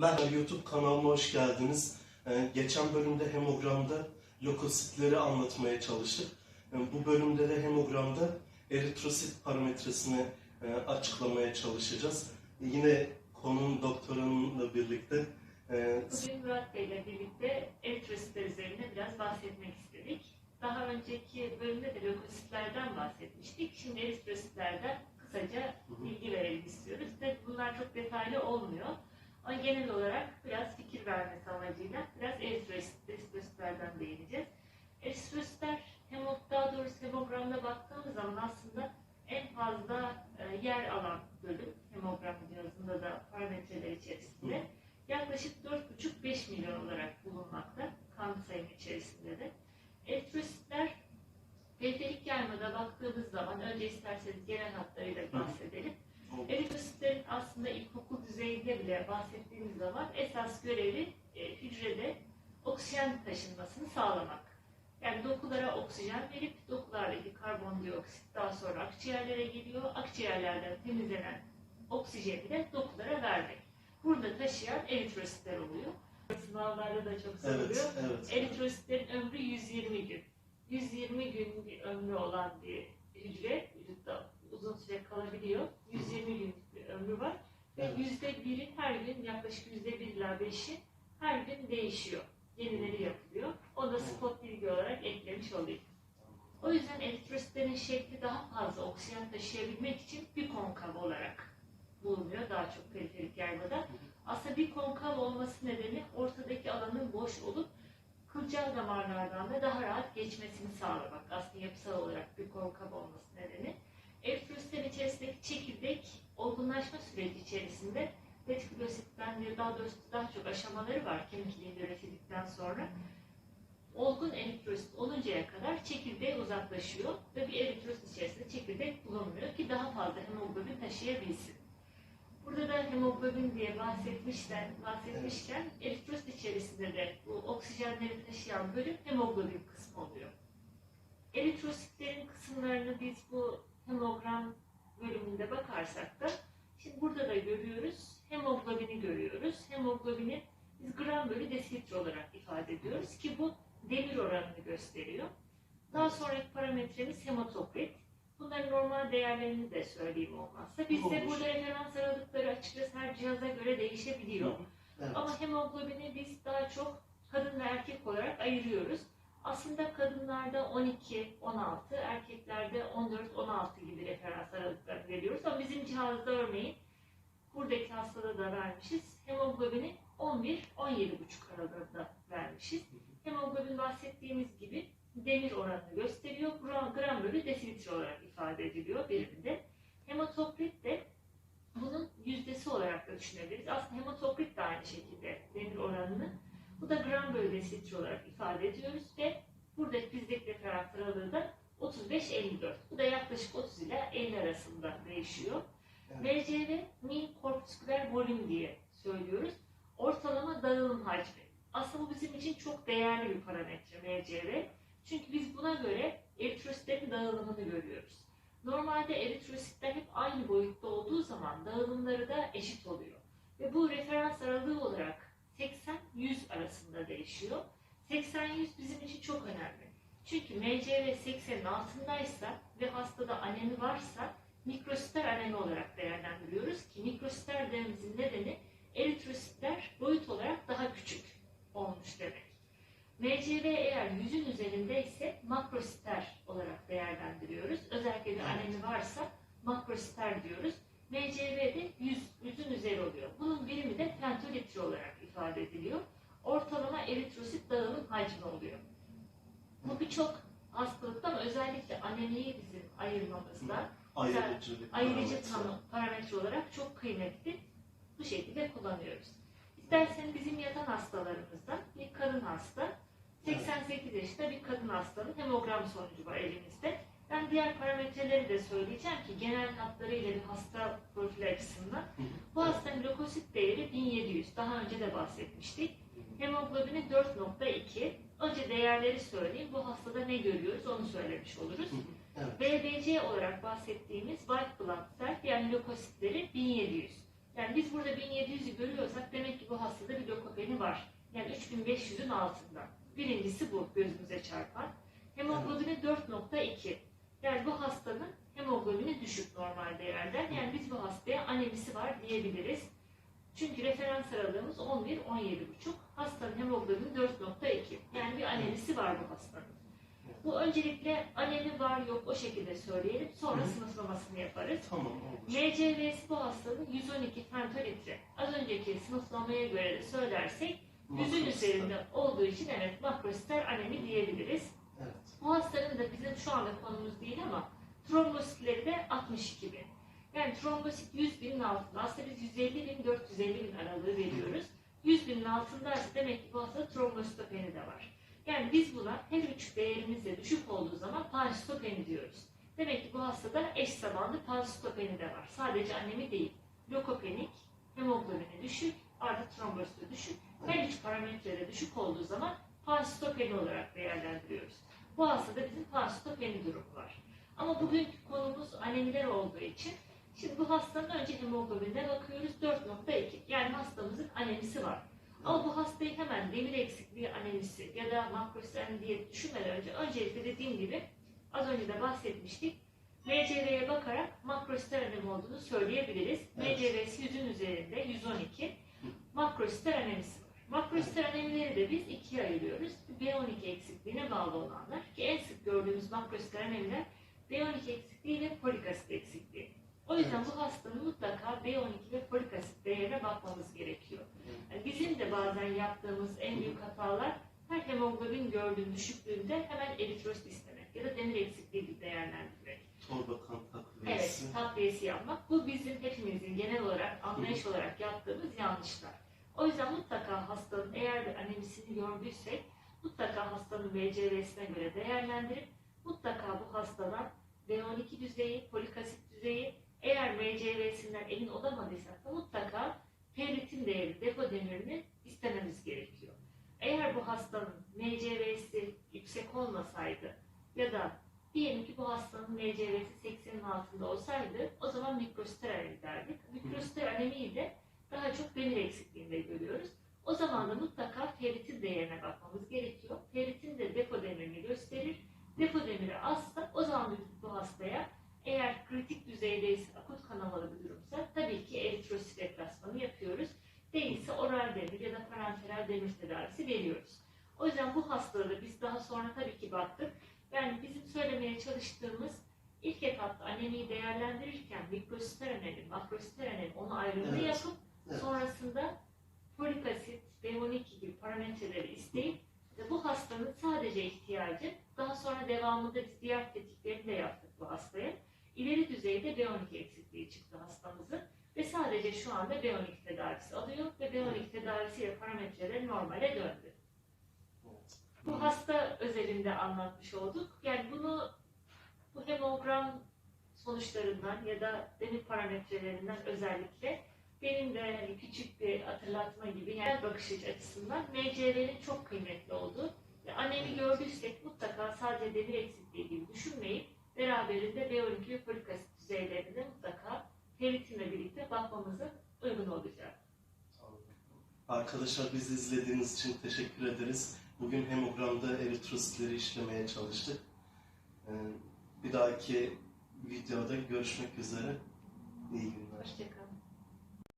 Merhaba YouTube kanalıma hoş geldiniz. Ee, geçen bölümde hemogramda lökositleri anlatmaya çalıştık. Ee, bu bölümde de hemogramda eritrosit parametresini e, açıklamaya çalışacağız. Yine konunun doktorunla birlikte e, Bugün Murat Bey ile birlikte eritrositler üzerine biraz bahsetmek istedik. Daha önceki bölümde de lökositlerden bahsetmiştik. Şimdi eritrositlerden kısaca bilgi verelim istiyoruz. Ve bunlar çok detaylı olmuyor. Ama genel olarak biraz fikir vermesi amacıyla biraz eritrosit, eritrositlerden değineceğiz. Eritrositler hemo, daha doğrusu hemogramda baktığımız zaman aslında en fazla e, yer alan bölüm hemogram cihazında da parametreler içerisinde. Yaklaşık 4,5-5 milyon olarak bulunmakta kan sayım içerisinde de. Eritrositler periferik yaymada baktığımız zaman önce isterseniz genel hatlarıyla bahsedelim. Eritrositlerin aslında ilkokul bile bahsettiğimiz zaman esas görevi e, hücrede oksijen taşınmasını sağlamak. Yani dokulara oksijen verip dokulardaki karbondioksit daha sonra akciğerlere geliyor. Akciğerlerden temizlenen oksijeni de dokulara vermek. Burada taşıyan eritrositler oluyor. Sınavlarda da çok soruluyor. evet, evet. Eritrositlerin ömrü 120 gün. 120 gün bir ömrü olan bir hücre vücutta uzun süre kalabiliyor. 120 gün bir ömrü var. Ve Evet. Yüzde biri her gün yaklaşık yüzde bir ila beşi her gün değişiyor. Yenileri yapılıyor. O da spot bilgi olarak eklemiş olayım. O yüzden eritrositlerin şekli daha fazla oksijen taşıyabilmek için bir konkav olarak bulunuyor daha çok periferik yaymada. Aslında bir konkav olması nedeni ortadaki alanın boş olup kılcal damarlardan da daha rahat geçmesini sağlamak. Aslında yapısal olarak bir konkav olması nedeni. Eritrositlerin içerisindeki çekirdek olgunlaşma süreci içerisinde retikülositten bir daha doğrusu daha çok aşamaları var kemikliğinde üretildikten sonra. Olgun eritrosit oluncaya kadar çekirdeğe uzaklaşıyor ve bir eritrosit içerisinde çekirdek bulunmuyor ki daha fazla hemoglobin taşıyabilsin. Burada da hemoglobin diye bahsetmişken, bahsetmişken eritrosit içerisinde de bu oksijenleri taşıyan bölüm hemoglobin kısmı oluyor. Eritrositlerin kısımlarını biz bu hemogram bölümünde bakarsak da şimdi burada da görüyoruz. Hemoglobini görüyoruz. Hemoglobini biz gram bölü desilitre olarak ifade ediyoruz ki bu demir oranını gösteriyor. Daha sonraki parametremiz hematokrit. Bunların normal değerlerini de söyleyeyim olmazsa. Bizde burada referans aralıkları açıkçası her cihaza göre değişebiliyor. Evet. Ama hemoglobini biz daha çok kadın ve erkek olarak ayırıyoruz. Aslında kadınlarda 12, 16, erkeklerde 14, 16 gibi referans aralıkları veriyoruz. Ama bizim cihazda örneğin buradaki hastada da vermişiz. Hemoglobini 11, 17,5 aralığında vermişiz. Hemoglobin bahsettiğimiz gibi demir oranını gösteriyor. Gram, gram bölü desilitre olarak ifade ediliyor biriminde. Hematokrit de bunun yüzdesi olarak da düşünebiliriz. Aslında hematokrit de aynı şekilde demir oranını. Bu da gram bölü desilitre olarak ifade ediyoruz ve buradaki bizdeki referans aralığı da 35-54. Bu da yaklaşık 30 ile 50 arasında değişiyor. Evet. MCV, min korpüsküler volüm diye söylüyoruz. Ortalama dağılım hacmi. Aslında bu bizim için çok değerli bir parametre MCV. Çünkü biz buna göre eritrositlerin dağılımını görüyoruz. Normalde eritrositler hep aynı boyutta olduğu zaman dağılımları da eşit oluyor. Ve bu referans aralığı olarak 80-100 arasında değişiyor. 80-100 bizim için çok önemli. Çünkü MCV 80'in altındaysa ve hastada anemi varsa mikrositler anemi olarak değerlendiriyoruz ki mikrositler dememizin nedeni eritrositler boyut olarak daha küçük olmuş demek. MCV eğer yüzün üzerinde ise makrositer olarak değerlendiriyoruz. Özellikle bir anemi varsa makrositer diyoruz. MCV de yüz, yüzün üzeri oluyor. Bunun birimi de pentolitre olarak ifade ediliyor. Ortalama eritrosit dağılım hacmi oluyor. Bu birçok hastalıkta ama özellikle anemiyi bizim ayırmamızda ayırıcı parametre. tanım, parametre olarak çok kıymetli. Bu şekilde kullanıyoruz. İsterseniz bizim yatan hastalarımızdan bir kadın hasta, 88 yaşında bir kadın hastanın hemogram sonucu var elimizde. Ben diğer parametreleri de söyleyeceğim ki genel hatlarıyla bir hasta profili açısından. Bu hastanın lökosit değeri 1700. Daha önce de bahsetmiştik. Hemoglobini 4.2. Önce değerleri söyleyeyim. Bu hastada ne görüyoruz onu söylemiş oluruz. Evet. BBC olarak bahsettiğimiz white blood cell yani lökositleri 1700. Yani biz burada 1700'ü görüyorsak demek ki bu hasta hastada bir lokopeni var. Yani 3500'ün altında. Birincisi bu gözümüze çarpan. Hemoglobini 4.2. Yani bu hastanın hemoglobini düşük normal değerden. Yani biz bu hastaya anemisi var diyebiliriz. Çünkü referans aralığımız 11-17,5. Hastanın hemoglobini 4.2. Yani bir anemisi var bu hastanın. Bu öncelikle anemi var yok o şekilde söyleyelim. Sonra Hı. sınıflamasını yaparız. Tamam olur. MCV'si bu hastanın 112 femtolitre. Az önceki sınıflamaya göre de söylersek yüzün üzerinde olduğu için evet makrositel anemi diyebiliriz. Evet. Bu hastanın da bizim şu anda konumuz değil ama trombositleri de 62 bin. Yani trombosit 100 binin altında. Aslında biz 150 bin 450 bin aralığı veriyoruz. 100 binin altındaysa demek ki bu hastada trombositopeni de var. Yani biz buna her üç değerimiz de düşük olduğu zaman pansitopeni diyoruz. Demek ki bu hastada eş zamanlı pansitopeni de var. Sadece anemi değil. Lokopenik, hemoglobini düşük, artı trombositi düşük. Her üç parametrede düşük olduğu zaman pansitopeni olarak değerlendiriyoruz. Bu hastada bizim pansitopeni durumu var. Ama bugünkü konumuz anemiler olduğu için şimdi bu hastanın önce hemoglobinine bakıyoruz 4.2. Yani hastamızın anemisi var. Ama bu hastayı hemen demir eksikliği anemisi ya da makrositen diye düşünmeden önce öncelikle dediğim gibi az önce de bahsetmiştik. MCV'ye bakarak makrositel anemi olduğunu söyleyebiliriz. Evet. MCV'si 100'ün üzerinde 112. Makrositel anemisi var. Makrositel anemileri de biz ikiye ayırıyoruz. B12 eksikliğine bağlı olanlar ki en sık gördüğümüz makrositel anemiler B12 eksikliği ve folik asit eksikliği. O yüzden Evet. bu hastanın mutlaka B12 ve folik asit değerine bakmamız gerekiyor. Yani bizim de bazen yaptığımız en büyük hatalar her hemoglobin gördüğüm düşüklüğünde hemen eritrosit istemek ya da demir eksikliği gibi değerlendirmek. Torba kan takviyesi. Evet, takviyesi yapmak. Bu bizim hepimizin genel olarak, anlayış olarak yaptığımız yanlışlar. O yüzden mutlaka hastanın eğer bir anemisini gördüysek mutlaka hastanın VCV'sine göre değerlendirip mutlaka bu hastadan B12 düzeyi, folik asit düzeyi eğer VCV'sinden emin olamadıysak da mutlaka ferritin değeri, depo demirini istememiz gerekiyor. Eğer bu hastanın MCV'si yüksek olmasaydı ya da diyelim ki bu hastanın MCV'si 80'in altında olsaydı o zaman mikrositel anemi derdik. Mikrositel anemiyi de daha çok demir eksikliğinde görüyoruz. O zaman da mutlaka ferritin değerine bakmamız gerekiyor. Ferritin de depo demirini gösterir. Depo demiri azsa o zaman bu hastaya eğer kritik düzeydeyse akut kanamalı bir durumsa tabii ki eritrosit replasmanı yapıyoruz. Değilse oral demir ya da parenteral demir tedavisi veriyoruz. O yüzden bu hastalığı biz daha sonra tabii ki baktık. Yani bizim söylemeye çalıştığımız ilk etapta anemiyi değerlendirirken mikrositel anemi, makrositel anemi onu ayrımını Evet. yapıp Evet. sonrasında folik asit, B12 gibi parametreleri isteyip ve bu hastanın sadece ihtiyacı daha sonra devamında biz diğer tetkiklerini de yaptık bu hastaya. İleri düzeyde B12 eksikliği çıktı hastamızın ve sadece şu anda B12 tedavisi alıyor ve B12 tedavisiyle parametreleri normale döndü. Bu hasta özelinde anlatmış olduk. Yani bunu bu hemogram sonuçlarından ya da demir parametrelerinden özellikle benim de hani küçük bir hatırlatma gibi yani bakış açısından MCV'nin çok kıymetli olduğu ve anemi gördüysek mutlaka sadece demir eksikliği gibi düşünmeyip beraberinde B12 ve folik asit düzeylerine mutlaka ferritinle birlikte bakmamızı uygun olacak. Arkadaşlar bizi izlediğiniz için teşekkür ederiz. Bugün hemogramda eritrositleri işlemeye çalıştık. Ee, Bir dahaki videoda görüşmek üzere. İyi günler. Hoşçakalın.